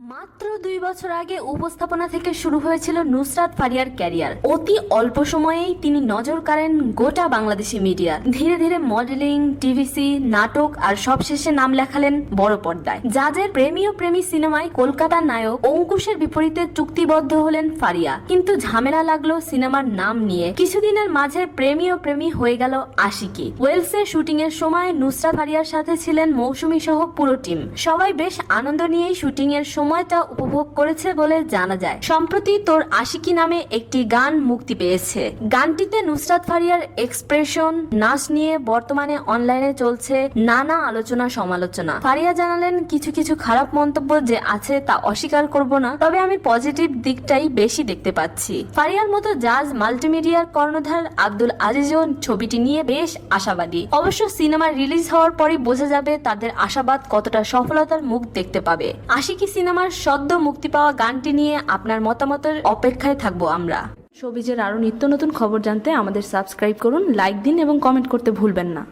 মাত্র দুই বছর আগে উপস্থাপনা থেকে শুরু হয়েছিল নুসরাত ফারিয়ার ক্যারিয়ার। অতি অল্প সময়েই তিনি নজর কাড়েন গোটা বাংলাদেশি মিডিয়া। ধীরে ধীরে মডেলিং, টিভিসি, নাটক আর সবশেষে নাম লেখালেন বড় পর্দায়। যাদের প্রেমীয় প্রেমী সিনেমায় কলকাতার নায়ক অঙ্কুশের বিপরীতে চুক্তিবদ্ধ হলেন ফারিয়া। কিন্তু ঝামেলা লাগল সিনেমার নাম নিয়ে। কিছুদিনের মাঝে প্রেমীয় প্রেমী হয়ে গেল আশিকি। ওয়েলসের শুটিং এর সময় নুসরাত ফারিয়ার সাথে ছিলেন মৌসুমী সহ পুরো টিম। সবাই বেশ আনন্দ নিয়েই শুটিং এর সময়টা উপভোগ করেছে বলে জানা যায়। সম্প্রতি তোর আশিকি নামে একটি গান মুক্তি পেয়েছে। গানটিতে নুসরাত ফারিয়ার এক্সপ্রেশন, নাচ নিয়ে বর্তমানে অনলাইনে চলছে নানা আলোচনা সমালোচনা। ফারিয়া জানালেন, কিছু কিছু খারাপ মন্তব্য যে আছে তা অস্বীকার করব না, তবে আমি পজিটিভ দিকটাই বেশি দেখতে পাচ্ছি। ফারিয়ার মতো জাজ মাল্টিমিডিয়ার কর্ণধার আব্দুল আজিজও ছবিটি নিয়ে বেশ আশাবাদী। অবশ্য সিনেমা রিলিজ হওয়ার পরই বোঝা যাবে তাদের আশাবাদ কতটা সফলতার মুখ দেখতে পাবে। আশিকি সিনেমার সদ্য মুক্তি পাওয়া গানটি নিয়ে আপনার মতামতের অপেক্ষায় থাকব আমরা। শোবিজের আরও নিত্য নতুন খবর জানতে আমাদের সাবস্ক্রাইব করুন, লাইক দিন এবং কমেন্ট করতে ভুলবেন না।